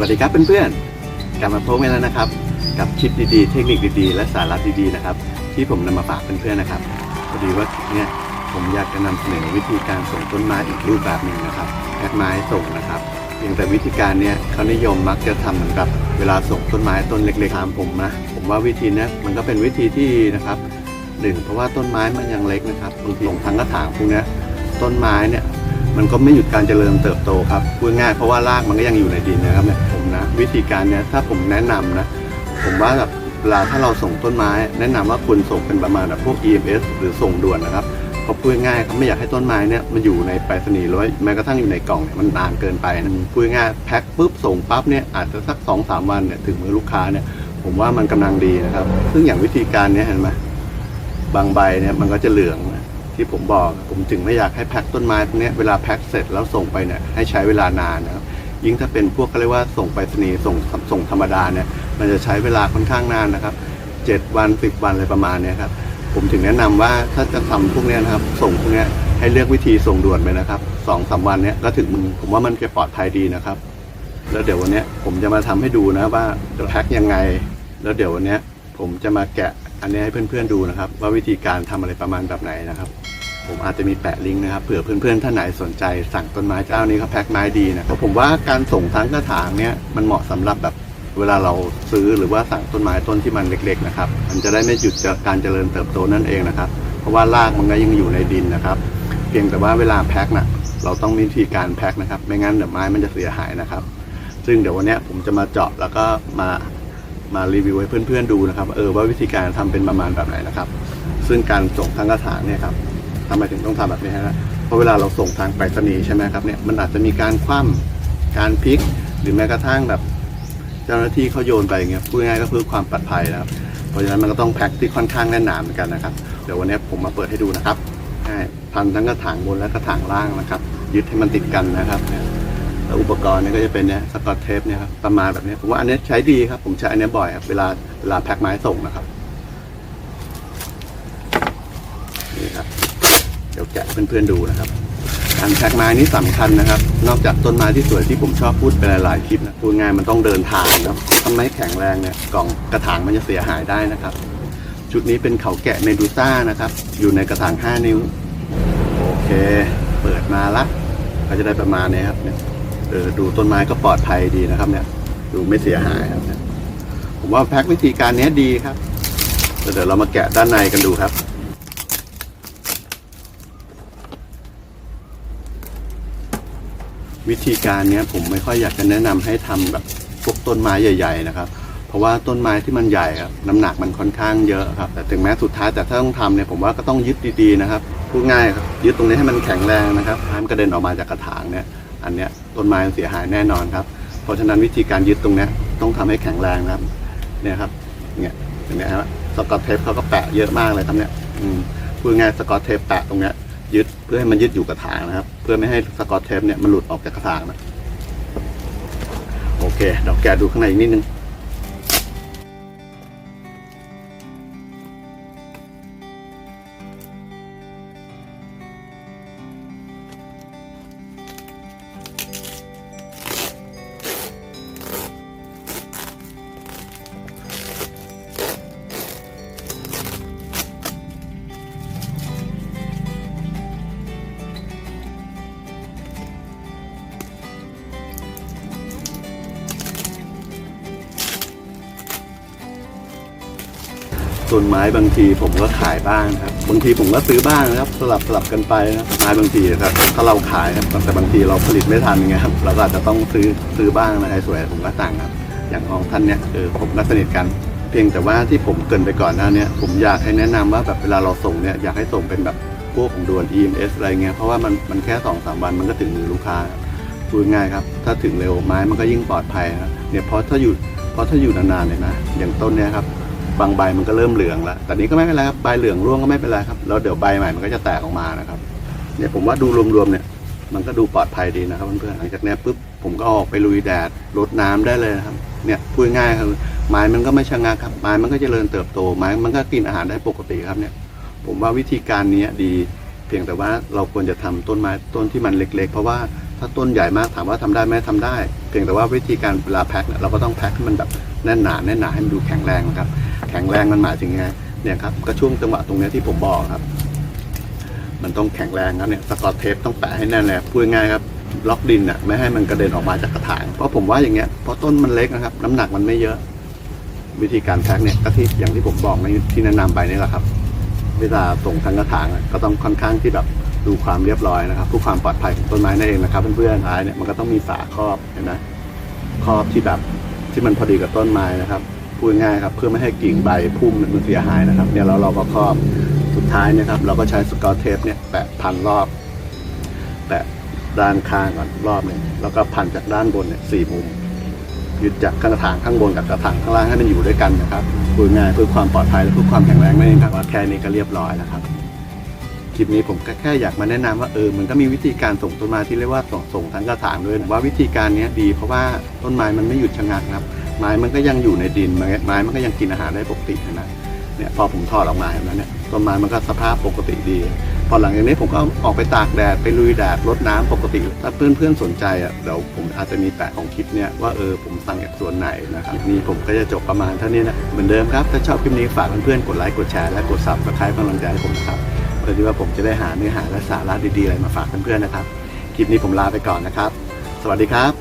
วัสดีครับเพื่อนๆ กลับมาพบกันแล้วนะครับ กับคลิปดีๆ เทคนิคดีๆ และสาระดีๆนะครับ ที่ผมนำมาฝากเพื่อนๆนะครับพอดีว่าเนี่ยผมอยากจะนำเสนอวิธีการส่งต้นไม้อีกรูปแบบหนึ่งนะครับแพ็คไม้ส่งนะครับเพียงแต่วิธีการเนี้ยเขานิยมมักจะทำเหมือนกับเวลาส่งต้นไม้ต้นเล็กๆตามผมนะผมว่าวิธีนี้มันก็เป็นวิธีที่นะครับหนึ่งเพราะว่าต้นไม้มันยังเล็กนะครับบางทีลงทางกระถางพวกนี้ต้นไม้เนี่ย มันก็ไม่หยุดการเจริญเติบโตครับพูดง่ายเพราะว่ารากมันก็ยังอยู่ในดินนะครับเนี่ยผมนะวิธีการเนี้ยถ้าผมแนะนำนะผมว่าแบบเวลาถ้าเราส่งต้นไม้ แนะนำว่าควรส่งเป็นประมาณแบบพวก EMS หรือส่งด่วนนะครับเพราะพูดง่ายครับไม่อยากให้ต้นไม้เนี่ยมันอยู่ในไปรษณีย์หรือแม้กระทั่งอยู่ในกล่องเนี่ยมันนานเกินไปนะพูดง่ายแพ็คปุ๊บส่งปั๊บเนี่ยอาจจะสักสองสามวันเนี่ยถึงมือลูกค้าเนี่ยผมว่ามันกำลังดีนะครับ ซึ่งอย่างวิธีการเนี้ยเห็นไหมบางใบเนี่ยมันก็จะเหลือง ที่ผมบอก ผมถึงไม่อยากให้แพ็คต้นไม้พวกนี้เวลาแพ็คเสร็จแล้วส่งไปเนี่ยให้ใช้เวลานานนะครับยิ่งถ้าเป็นพวกเขาเรียกว่าส่งไปรษณีย์ส่งส่งธรรมดาเนี่ยมันจะใช้เวลาค่อนข้างนานนะครับเจ็ดวันสิบวันอะไรประมาณนี้ครับผมถึงแนะนำว่าถ้าจะทำพวกนี้นะครับ ส่งพวกนี้ให้เลือกวิธีส่งด่วนไปนะครับสองสามวันเนี้ยก็ถึงมือผมว่ามันจะปลอดภัยดีนะครับ แล้วเดี๋ยววันนี้ผมจะมาทำให้ดูนะว่าจะแพ็คยังไง แล้วเดี๋ยววันนี้ผมจะมาแกะ อันนี้ให้เพื่อนๆดูนะครับ ว่าวิธีการทำอะไรประมาณแบบไหนนะครับ ผมอาจจะมีแปะลิงก์นะครับเผื่อเพื่อนๆท่านไหนสนใจสั่งต้นไม้เจ้านี้เขาแพ็คไม้ดีนะครับผมว่าการส่งทั้งกระถางเนี่ยมันเหมาะสำหรับแบบเวลาเราซื้อหรือว่าสั่งต้นไม้ต้นที่มันเล็ก ๆ นะครับ มันจะได้ไม่หยุดจากการเจริญเติบโตนั่นเองนะครับ เพราะว่ารากมันก็ยังอยู่ในดินนะครับ เพียงแต่ว่าเวลาแพ็คน่ะเราต้องมีวิธีการแพ็คนะครับ ไม่งั้นเดี๋ยวไม้มันจะเสียหายนะครับ ซึ่งเดี๋ยววันนี้ผมจะมาเจาะแล้วก็มา มารีวิวให้เพื่อนๆดูนะครับเออว่าวิธีการทำเป็นประมาณแบบไหนนะครับ ซึ่งการส่งทั้งกระถางเนี่ยครับทำไมถึงต้องทำแบบนี้ฮะเพราะเวลาเราส่งทางไปรษณีย์ใช่ไหมครับเนี่ยมันอาจจะมีการคว่ำการพลิก หรือแม้กระทั่งแบบ เจ้าหน้าที่เขาโยนไปอย่างเงี้ยพูดง่ายๆก็เพื่อความปลอดภัยนะครับเพราะฉะนั้นมันก็ต้องแพ็คที่ค่อนข้างแน่นหนาเหมือนกันนะครับเดี๋ยววันนี้ผมมาเปิดให้ดูนะครับให้พันทั้งกระถางบนและกระถางล่างนะครับ ยึดให้มันติดกันนะครับเนี่ย แล้วอุปกรณ์เนี่ยก็จะเป็นเนี่ยสกอตเทปเนี่ยครับประมาณแบบนี้ผมว่าอันนี้ใช้ดีครับ ผมใช้อันนี้บ่อยครับเวลาเวลาแพ็คไม้ส่งนะครับนี่ครับเดี๋ยวแกะเพื่อนๆดูนะครับการแพ็คไม้นี่สำคัญนะครับ นอกจากต้นไม้ที่สวยที่ผมชอบพูดไปหลายๆคลิปนะพูดง่ายมันต้องเดินทางนะทำไมแข็งแรงเนี่ยกล่องกระถางมันจะเสียหายได้นะครับ ชุดนี้เป็นเขาแกะเมดูซ่านะครับ อยู่ในกระถาง 5 นิ้ว โอเค เปิดมาละก็จะได้ประมาณนี้ครับ เออดูต้นไม้ก็ปลอดภัยดีนะครับ เนี่ย ดูไม่เสียหายครับเนี่ยผมว่าแพ็ควิธีการนี้ดีครับเดี๋ยวเรามาแกะด้านในกันดูครับวิธีการเนี้ยผมไม่ค่อยอยากจะแนะนำให้ทำแบบพวกต้นไม้ใหญ่ ๆ นะครับ เพราะว่าต้นไม้ที่มันใหญ่ครับน้ำหนักมันค่อนข้างเยอะครับ แต่ถึงแม้สุดท้ายแต่ถ้าต้องทำเนี่ยผมว่าก็ต้องยึดดีๆนะครับพูดง่ายครับยึดตรงนี้ให้มันแข็งแรงนะครับห้ามกระเด็นออกมาจากกระถางเนี่ย อันเนี้ยต้นไม้มันเสียหายแน่นอนครับ เพราะฉะนั้นวิธีการยึดตรงเนี้ยต้องทำให้แข็งแรงนะครับ เนี่ยครับเนี่ยเห็นไหมครับสกอตเทปเขาก็แปะเยอะมากเลยครับเนี่ยอืมพูดง่ายสกอตเทปแปะตรงเนี้ยยึดเพื่อให้มันยึดอยู่กับถางนะครับ เพื่อไม่ให้สกอตเทปเนี่ยมันหลุดออกจากกระถางนะโอเคเดี๋ยวแกะดูข้างในอีกนิดนึง ส่วนไม้บางทีผมก็ขายบ้างครับ บางทีผมก็ซื้อบ้างนะครับ สลับสลับกันไปนะไม้บางทีครับถ้าเราขายครับแต่บางทีเราผลิตไม่ทันไงครับเราก็อาจจะต้องซื้อซื้อบ้างนะไอ้สวยผมก็สั่งครับ อย่างของท่านเนี่ยเออผมก็สนิทกัน เพียงแต่ว่าที่ผมเกินไปก่อนหน้านี้ผมอยากให้แนะนำว่าแบบเวลาเราส่งเนี่ยอยากให้ส่งเป็นแบบพวกของด่วน EMS อะไรเงี้ยเพราะว่ามันมันแค่สองสามวันมันก็ถึงมือลูกค้าพูดง่ายครับ ถ้าถึงเร็วไม้มันก็ยิ่งปลอดภัยครับเนี่ยเพราะถ้าอยู่เพราะถ้าอยู่นานๆเลยนะ อย่างต้นเนี่ยครับ บางใบมันก็เริ่มเหลืองแล้วแต่นี้ก็ไม่เป็นไรครับใบเหลืองร่วงก็ไม่เป็นไรครับแล้วเดี๋ยวใบใหม่มันก็จะแตกออกมานะครับเนี่ยผมว่าดูรวมๆเนี่ย มันก็ดูปลอดภัยดีนะครับเพื่อนๆหลังจากนี้ปุ๊บผมก็ออกไปลุยแดดรดน้ำได้เลยนะครับเนี่ยพูดง่ายๆคือไม้มันก็ไม่ชะงักครับไม้มันก็จเจริญเติบโตไม้มันก็กินอาหารได้ปกติครับเนี่ย ผมว่าวิธีการนี้ดีเพียงแต่ว่าเราควรจะทำต้นไม้ต้นที่มันเล็ก ๆ เพราะว่าถ้าต้นใหญ่มากถามว่าทำได้ไหมทำได้ เพียงแต่ว่าวิธีการเวลาแพ็คเนี่ยเราก็ต้องแพ็คให้มันแบบ แน่นหนาแน่นหนาให้มันดูแข็งแรงนะครับ แข็งแรงมันหมายถึงไงเนี่ยครับก็ช่วงจังหวะตรงนี้ที่ผมบอกครับ มันต้องแข็งแรงครับเนี่ยสกอตเทปต้องแปะให้แน่นเลยพูดง่ายครับล็อกดินอะไม่ให้มันกระเด็นออกมาจากกระถางเพราะผมว่าอย่างเงี้ยเพราะต้นมันเล็กนะครับ น้ำหนักมันไม่เยอะ วิธีการแพ็คเนี่ยก็ที่อย่างที่ผมบอกในที่แนะนำไปนี่แหละครับ เวลาส่งทางกระถางก็ต้องค่อนข้างที่แบบดูความเรียบร้อยนะครับเพื่อความปลอดภัยของต้นไม้นั่นเองนะครับเพื่อนๆท้ายเนี่ยมันก็ต้องมีฝาครอบเห็นไหมครอบที่แบบ ที่มันพอดีกับต้นไม้นะครับพูดง่ายครับเพื่อไม่ให้กิ่งใบพุ่มมันเสียหายนะครับเนี่ยเราเราก็ครอบสุดท้ายเนะครับเราก็ใช้สกอตเทปเนี่ยแปะพันรอบแปะด้านข้างก่อนรอบหนึ่งแล้วก็พันจากด้านบนเนี่ยสี่มุมยึดจากกระถางข้างบนกับกระถางข้างล่างให้มันอยู่ด้วยกันนะครับพูดง่ายเพื่อความปลอดภัยและเพื่อความแข็งแรงนั่นเองครับว่าแค่นี้ก็เรียบร้อยแล้วครับ ลิปนี้ผมก็แค่อยากมาแนะนำว่าเออมันก็มีวิธีการส่งต้นไม้ที่เรียกว่าส่งส่งทั้งกระถางด้วยผมว่าวิธีการนี้ดีเพราะว่าต้นไม้มันไม่หยุดชะงักครับ ไม้มันก็ยังอยู่ในดินไม้มันก็ยังกินอาหารได้ปกตินะเนี่ยพอผมถอดออกมาเห็นไหมเนี่ยต้นไม้มันก็สภาพปกติดี พอหลังจากนี้ผมก็ออกไปตากแดดไปลุยแดดรดน้ำปกติ ถ้าเพื่อนๆสนใจอะเดี๋ยวผมอาจจะมีแปะของคลิปเนี่ยว่าเออผมสั่งจากส่วนไหนนะครับนี้ผมก็จะจบประมาณเท่านี้นะเหมือนเดิมครับถ้าชอบคลิปนี้ฝากเพื่อนๆกดไลค์กดแชร์และกดซับสไครป์กำลังใจให้ผมนะครับ พื่อที่ว่าผมจะได้หาเนื้อหาและสาระดีๆอะไรมาฝากเพื่อนๆนะครับ คลิปนี้ผมลาไปก่อนนะครับ สวัสดีครับ